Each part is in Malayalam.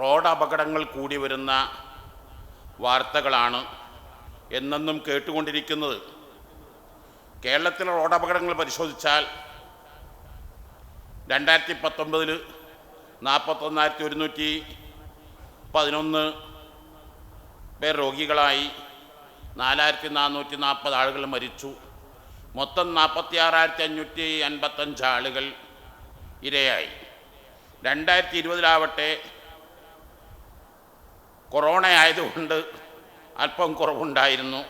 റോഡ് അപകടങ്ങൾ കൂടി വരുന്ന വാർത്തകളാണ് എന്നെന്നും കേട്ടുകൊണ്ടിരിക്കുന്നത്. കേരളത്തിലെ റോഡ് അപകടങ്ങൾ പരിശോധിച്ചാൽ രണ്ടായിരത്തി പത്തൊമ്പതിൽ നാൽപ്പത്തൊന്നായിരത്തി ഒരുന്നൂറ്റി പതിനൊന്ന് പേർ രോഗികളായി നാലായിരത്തി നാനൂറ്റി നാൽപ്പത് ആളുകൾ മരിച്ചു. മൊത്തം നാൽപ്പത്തി ആറായിരത്തി അഞ്ഞൂറ്റി അൻപത്തഞ്ച് ആളുകൾ ഇരയായി. രണ്ടായിരത്തി ഇരുപതിലാവട്ടെ കൊറോണ ആയതുകൊണ്ട് അല്പം കുറവുണ്ടായിരുന്നു.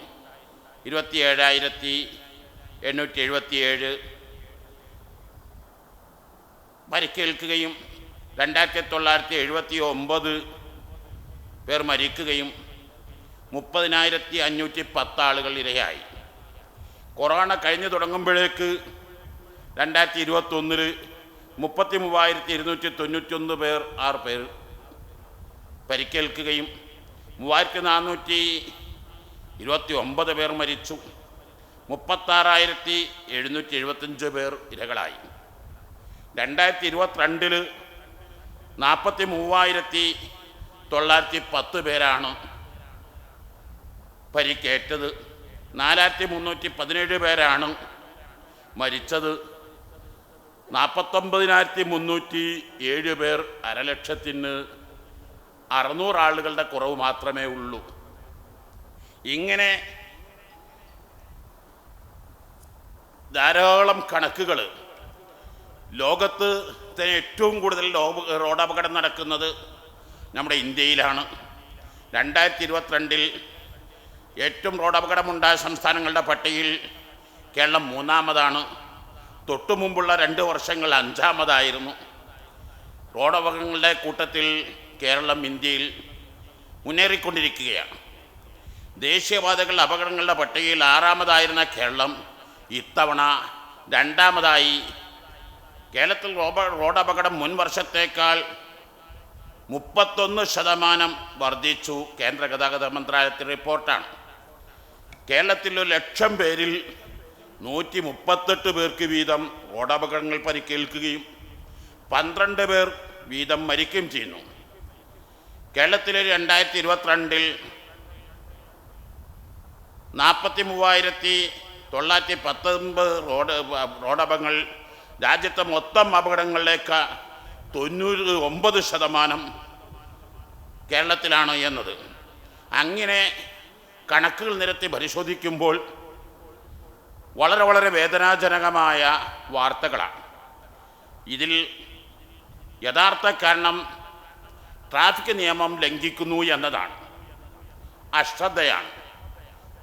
ഇരുപത്തി ഏഴായിരത്തി എണ്ണൂറ്റി എഴുപത്തിയേഴ് പരിക്കേൽക്കുകയും രണ്ടായിരത്തി തൊള്ളായിരത്തി എഴുപത്തി ഒമ്പത് പേർ മരിക്കുകയും മുപ്പതിനായിരത്തി അഞ്ഞൂറ്റി പത്ത് ആളുകൾ ഇരയായി. കൊറോണ കഴിഞ്ഞു തുടങ്ങുമ്പോഴേക്ക് രണ്ടായിരത്തി ഇരുപത്തൊന്നിൽ മുപ്പത്തി മൂവായിരത്തി ഇരുന്നൂറ്റി തൊണ്ണൂറ്റൊന്ന് പേർ ആറ് പേർ പരിക്കേൽക്കുകയും മൂവായിരത്തി നാനൂറ്റി ഇരുപത്തി ഒമ്പത് പേർ മരിച്ചു. മുപ്പത്താറായിരത്തി എഴുന്നൂറ്റി എഴുപത്തഞ്ച് പേർ ഇരകളായി. രണ്ടായിരത്തി ഇരുപത്തിരണ്ടിൽ നാൽപ്പത്തി മൂവായിരത്തി തൊള്ളായിരത്തി പത്ത് പേരാണ് പരിക്കേറ്റത്. നാലായിരത്തി മുന്നൂറ്റി പതിനേഴ് പേരാണ് മരിച്ചത്. നാൽപ്പത്തൊമ്പതിനായിരത്തി മുന്നൂറ്റി ഏഴ് പേർ അരലക്ഷത്തിന് അറുന്നൂറ് ആളുകളുടെ കുറവ് മാത്രമേ ഉള്ളൂ. ഇങ്ങനെ ധാരാളം കണക്കുകൾ ലോകത്ത് ഏറ്റവും കൂടുതൽ റോഡപകടം നടക്കുന്നത് നമ്മുടെ ഇന്ത്യയിലാണ്. രണ്ടായിരത്തി ഇരുപത്തിരണ്ടിൽ ഏറ്റവും റോഡ് അപകടമുണ്ടായ സംസ്ഥാനങ്ങളുടെ പട്ടികയിൽ കേരളം മൂന്നാമതാണ്. തൊട്ടു മുമ്പുള്ള രണ്ട് വർഷങ്ങൾ അഞ്ചാമതായിരുന്നു. റോഡപകടങ്ങളുടെ കൂട്ടത്തിൽ കേരളം ഇന്ത്യയിൽ മുന്നേറിക്കൊണ്ടിരിക്കുകയാണ്. ദേശീയപാതകളുടെ അപകടങ്ങളുടെ പട്ടികയിൽ ആറാമതായിരുന്ന കേരളം ഇത്തവണ രണ്ടാമതായി. കേരളത്തിൽ റോഡ് അപകടം മുൻ വർഷത്തേക്കാൾ മുപ്പത്തൊന്ന് ശതമാനം വർദ്ധിച്ചു. കേന്ദ്ര ഗതാഗത മന്ത്രാലയത്തിന്റെ റിപ്പോർട്ടാണ്. കേരളത്തിൽ ഒരു ലക്ഷം പേരിൽ നൂറ്റി മുപ്പത്തെട്ട് പേർക്ക് വീതം റോഡപകടങ്ങൾ പരിക്കേൽക്കുകയും പന്ത്രണ്ട് പേർ വീതം മരിക്കുകയും ചെയ്യുന്നു. കേരളത്തിലെ രണ്ടായിരത്തി ഇരുപത്തിരണ്ടിൽ നാൽപ്പത്തി മൂവായിരത്തി തൊള്ളായിരത്തി പത്തൊൻപത് റോഡ് റോഡപകടങ്ങൾ രാജ്യത്തെ മൊത്തം അപകടങ്ങളിലേക്ക് തൊണ്ണൂറ് ഒമ്പത് ശതമാനം കേരളത്തിലാണ് എന്നത്. അങ്ങനെ കണക്കുകൾ നിരത്തി പരിശോധിക്കുമ്പോൾ വളരെ വളരെ വേദനാജനകമായ വാർത്തകളാണ്. ഇതിൽ യഥാർത്ഥ കാരണം ട്രാഫിക് നിയമം ലംഘിക്കുന്നു എന്നതാണ്. അശ്രദ്ധയാണ്.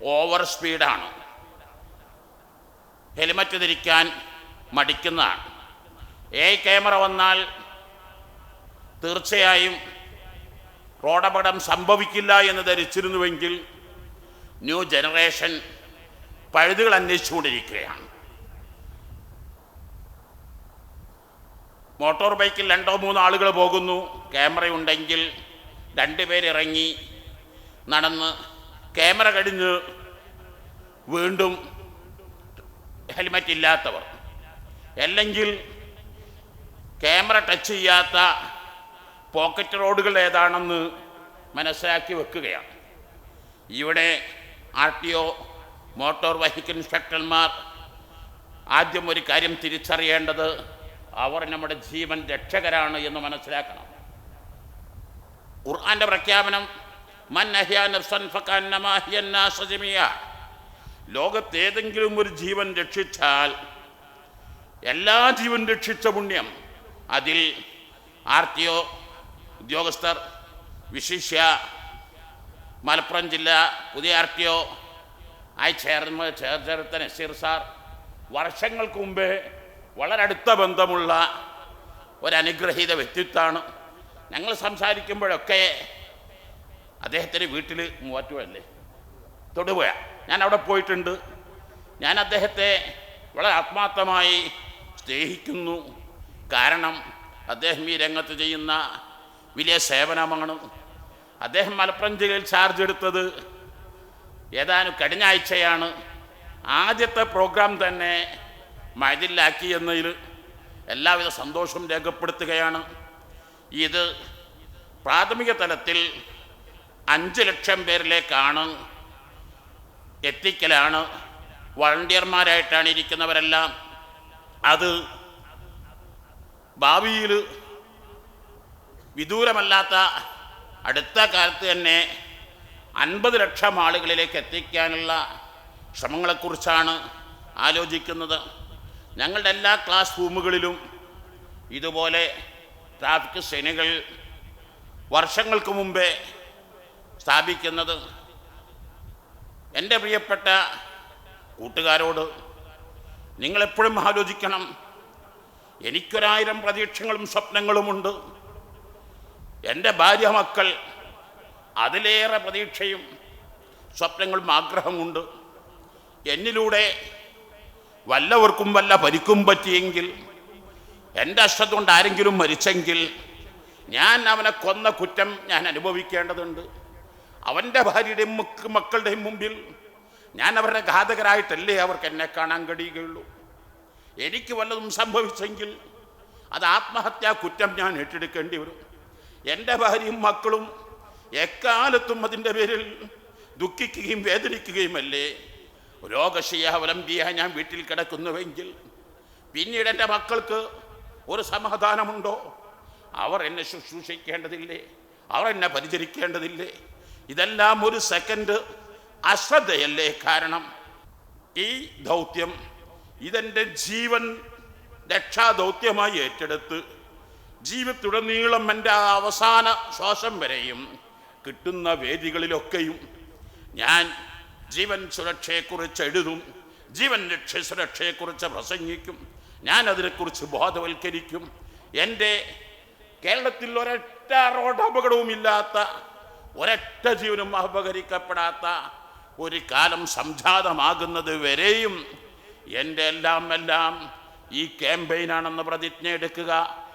ഓവർ സ്പീഡാണ്. ഹെൽമറ്റ് ധരിക്കാൻ മടിക്കുന്നതാണ്. എ ക്യാമറ വന്നാൽ തീർച്ചയായും റോഡപകടം സംഭവിക്കില്ല എന്ന് ധരിച്ചിരുന്നുവെങ്കിൽ ന്യൂ ജനറേഷൻ പഴുതുകൾ അന്വേഷിച്ചുകൊണ്ടിരിക്കുകയാണ്. മോട്ടോർ ബൈക്കിൽ രണ്ടോ മൂന്നോ ആളുകൾ പോകുന്നു. ക്യാമറ ഉണ്ടെങ്കിൽ രണ്ടുപേരിറങ്ങി നടന്ന് ക്യാമറ കഴിഞ്ഞ് വീണ്ടും ഹെൽമറ്റ് ഇല്ലാത്തവർ അല്ലെങ്കിൽ ക്യാമറ ടച്ച് ചെയ്യാത്ത പോക്കറ്റ് റോഡുകൾ ഏതാണെന്ന് മനസ്സിലാക്കി വെക്കുകയാണ്. ഇവിടെ R T O motor vehicle ഇൻസ്പെക്ടർമാർ ആദ്യം ഒരു കാര്യം തിരിച്ചറിയേണ്ടത് അവർ നമ്മുടെ ജീവൻ രക്ഷകരാണ് എന്ന് മനസ്സിലാക്കണം. ഖുർആന്റെ പ്രഖ്യാപനം മൻ അഹ്യാ നഫ്സൻ ഫകഅന്നമാ അഹ്യ അന്നാസ ജമിയ ലോകത്ത് ഏതെങ്കിലും ഒരു ജീവൻ രക്ഷിച്ചാൽ എല്ലാ ജീവൻ രക്ഷിച്ച പുണ്യം അതിൽ ആർ ടി ഒ ഉദ്യോഗസ്ഥർ വിശിഷ്യ മലപ്പുറം ജില്ല പുതിയ ആർ ടി ഒ ആയി ചേർന്ന് ചേർത്ത നസീർ സാർ വർഷങ്ങൾക്ക് മുമ്പേ വളരെ അടുത്ത ബന്ധമുള്ള ഒരനുഗ്രഹീത വ്യക്തിത്വമാണ്. ഞങ്ങൾ സംസാരിക്കുമ്പോഴൊക്കെ അദ്ദേഹത്തിന്റെ വീട്ടിൽ മൂവാറ്റുപുഴയല്ലേ? തൊടുപുഴ. ഞാൻ അവിടെ പോയിട്ടുണ്ട്. ഞാൻ അദ്ദേഹത്തെ വളരെ ആത്മാർത്ഥമായി സ്നേഹിക്കുന്നു. കാരണം അദ്ദേഹം ഈ രംഗത്ത് ചെയ്യുന്ന വലിയ സേവനമാണ്. അദ്ദേഹം മലപ്പുറം ജില്ലയിൽ ചാർജ് എടുത്തത് ഏതാനും കഴിഞ്ഞ ആഴ്ചയാണ്. ആദ്യത്തെ പ്രോഗ്രാം തന്നെ മഴതിലാക്കി എന്നതിൽ എല്ലാവിധ സന്തോഷവും രേഖപ്പെടുത്തുകയാണ്. ഇത് പ്രാഥമിക തലത്തിൽ അഞ്ച് ലക്ഷം പേരിലേക്കാണ്. എത്തിക്കലാണ്. വളണ്ടിയർമാരായിട്ടാണ് ഇരിക്കുന്നവരെല്ലാം. അത് ഭാവിയിൽ വിദൂരമല്ലാത്ത അടുത്ത കാലത്ത് തന്നെ അൻപത് ലക്ഷം ആളുകളിലേക്ക് എത്തിക്കാനുള്ള ശ്രമങ്ങളെക്കുറിച്ചാണ് ആലോചിക്കുന്നത്. ഞങ്ങളുടെ എല്ലാ ക്ലാസ് റൂമുകളിലും ഇതുപോലെ ട്രാഫിക് സേനകൾ വർഷങ്ങൾക്ക് മുമ്പേ സ്ഥാപിക്കുന്നത് എന്റെ പ്രിയപ്പെട്ട കൂട്ടുകാരോട് നിങ്ങളെപ്പോഴും ആലോചിക്കണം. എനിക്കൊരായിരം പ്രതീക്ഷകളും സ്വപ്നങ്ങളുമുണ്ട്. എന്റെ ഭാര്യ മക്കൾ അതിലേറെ പ്രതീക്ഷയും സ്വപ്നങ്ങളും ആഗ്രഹമുണ്ട്. എന്നിലൂടെ വല്ലവർക്കും വല്ല പരിക്കും പറ്റിയെങ്കിൽ എന്റെ അശ്രദ്ധ കൊണ്ട് ആരെങ്കിലും മരിച്ചെങ്കിൽ ഞാൻ അവനെ കൊന്ന കുറ്റം ഞാൻ അനുഭവിക്കേണ്ടതുണ്ട്. അവന്റെ ഭാര്യയുടെയും മക്ക മക്കളുടെയും മുമ്പിൽ ഞാൻ അവരുടെ ഘാതകരായിട്ടല്ലേ അവർക്ക് എന്നെ കാണാൻ കഴിയുകയുള്ളൂ. എനിക്ക് വല്ലതും സംഭവിച്ചെങ്കിൽ അത് ആത്മഹത്യാ കുറ്റം ഞാൻ ഏറ്റെടുക്കേണ്ടി വരും. എന്റെ ഭാര്യയും മക്കളും എക്കാലത്തും അതിന്റെ പേരിൽ ദുഃഖിക്കുകയും വേദനിക്കുകയുമല്ലേ? രോഗശയ്യാവലംബിയായി ഞാൻ വീട്ടിൽ കിടക്കുന്നുവെങ്കിൽ പിന്നീട് എന്റെ മക്കൾക്ക് ഒരു സമാധാനമുണ്ടോ? അവർ എന്നെ ശുശ്രൂഷിക്കേണ്ടതില്ലേ? അവർ എന്നെ പരിചരിക്കേണ്ടതില്ലേ? ഇതെല്ലാം ഒരു സെക്കൻഡ് അശ്രദ്ധയല്ലേ കാരണം? ഈ ദൗത്യം ഇതെന്റെ ജീവൻ രക്ഷാദൗത്യമായി ഏറ്റെടുത്ത് ജീവിതത്തുടനീളം എന്റെ അവസാന ശ്വാസം വരെയും കിട്ടുന്ന വേദികളിലൊക്കെയും ഞാൻ ജീവൻ സുരക്ഷയെക്കുറിച്ച് എഴുതും ജീവൻ രക്ഷ സുരക്ഷയെക്കുറിച്ച് പ്രസംഗിക്കും. ഞാൻ അതിനെക്കുറിച്ച് ബോധവൽക്കരിക്കും. എന്റെ കേരളത്തിൽ ഒരൊറ്റ റോഡ് അപകടവും ഇല്ലാത്ത ഒരൊറ്റ ജീവനും അപകരിക്കപ്പെടാത്ത ഒരു കാലം സംജാതമാകുന്നത് വരെയും എന്റെ എല്ലാം എല്ലാം ഈ ക്യാമ്പയിനാണെന്ന് പ്രതിജ്ഞ എടുക്കുക.